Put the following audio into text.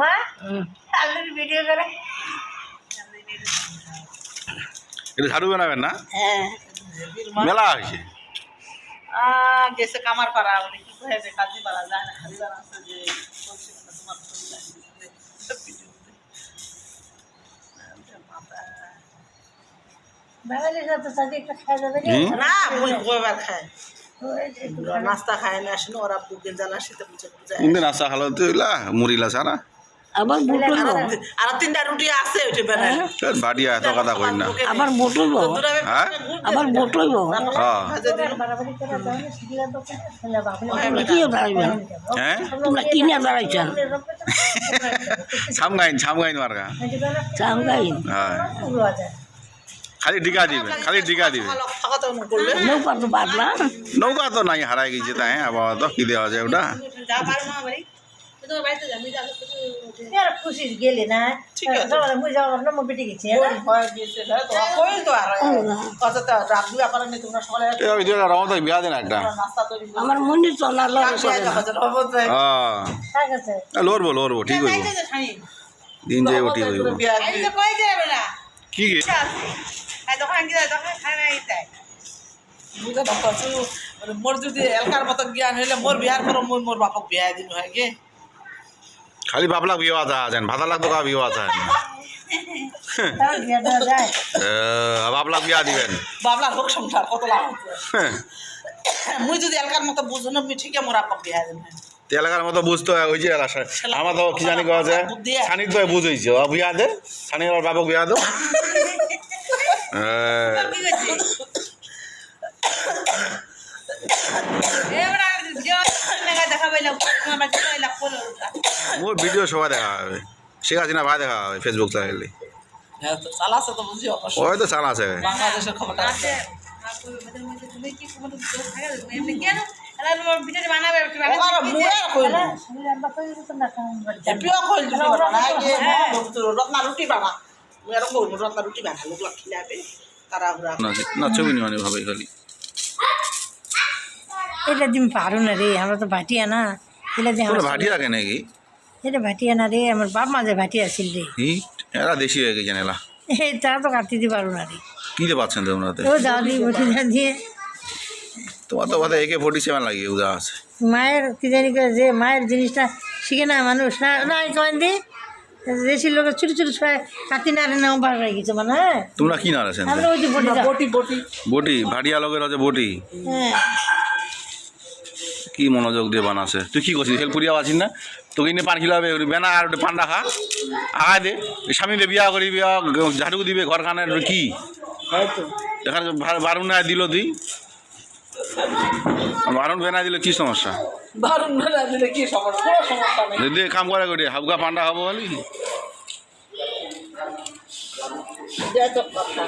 মা? আলুর ভিডিও করে। এটা ঝাড়ু বানাবেন না? হ্যাঁ। মেলা হয়েছে। গেছে কামার পাড়া বলে কি কয়ে যে পাড়া যায় না হারিবার আছে যে তোমার? না মুই কয়বার খাই ওই যে একটু নাস্তা খায় না আসেন ওরা বুকে জ্বালা শীতে বুঝে বুঝে নাস্তা খালো তো এগুলা মুড়িলা সারা আবার মোটর আর তিনটা রুটি আছে ওইটা বেড়ায় বাড়িয়া এত কথা কই না। আবার হ্যাঁ? আবার হ্যাঁ? বাড়াবাড়ি করে দাও না, শিখিয়ে দাও তো, ছেলে বাবা। কি দাঁড়াইবেন হ্যাঁ? তোমরা কিনে দাঁড়াইছেন ছামগাইন ছামগাইন মার্কা। চাঙ্গাই হ্যাঁ। পুরো হাজার। খালি ডিকা দিবে খালি ডিকা দিবে। নৌকা তো বাদলা নৌকা তো নাই হারাই গেছে তাই আবার তো কি দেওয়া যায় ওটা। গেলে না? ঠিক আছে। যাওয়ার মুই যাওয়ার নম্বর বেটে গেছি ভয় দিয়েছে না তো কই তো আর। কত তো রাত দুয়া করেন তোমরা সকালে এ ওই যে রমত বিয়া দেন একটা। আমার মনে। হ্যাঁ ঠিক এ, লড়বো লড়বো ঠিক হইব দিন যে ওটি হইব কি গে মোর যদি এলকার মতো জ্ঞান হইলে মোর বিয়ার করো মোর মোর বাপক বিয়া দিন হয় গে খালি বাপলা বিয়া আছে আছেন ভাতা লাগতো কা বিয়া আছে তাও বিয়া দিবেন। বাবলা লোক সংসার কত লাভ মুই যদি এলকার মতো বুঝো না মুই ঠিকই মোর আপক বিয়া দিন তেলাকার মতো বুঝতে হয়, ওই যে আমার তো কি জানি কথা আছে সানিক তো বুঝেছে ও বিয়া দে সানিক ওর বাবক বিয়া দো। মোর ভিডিও সবাই দেখা হবে শেখ হাসিনা ভাই দেখা হবে ফেসবুক চাইলে হ্যাঁ তো চালাছে তো বুঝি অবশ্য ওই তো চাল আছে আছে না না রত্না রুটি বাবা এটা দিন পারো না রে আমরা তো ভাটিয়া না। এটা যে তোরা ভাটি রাখে এটা ভাটিয়া না রে আমার বাপ মাঝে ভাটিয়া ছিল রে। হি এরা দেশি হয়ে গেছে এলা এই তারা তো কাটতে দিতে পারো না রে। পাচ্ছেন ও দাও দিয়ে বসে যা দিয়ে তোমার তো কথা একে ফোর্টি সেভেন লাগিয়ে উদা আছে মায়ের কি জানি যে মায়ের জিনিসটা শিখে না মানুষ। না না কয়েন দি। দেশি লোকের ছোটো ছোটো ছয় কাতি না রে না বার হয়ে গেছে মানে হ্যাঁ। তোমরা কি না আছেন? আমরা ওই যে বটি বটি বটি। বটি ভাটিয়া লোকের আছে বটি। হ্যাঁ। কি মনোযোগ দিয়ে বানাছে? তুই কি করছিস? হেল্প করিয়া আছিস না? তোকে নিয়ে পান খিলাবে বেনা আর ওটা পান্ডা খা আগায় দে। স্বামী দে বিয়া করি বিয়া ঝাড়ু দিবে ঘর খানের কি? এখানে বারুন না দিল তুই। বারুন বেনা দিলে কি সমস্যা? দারুণ না দিলে কি সমস্যা? কোনো সমস্যা নেই। যদি কাম করে করি হাবগা পান্ডা হব বলি। যে তো কথা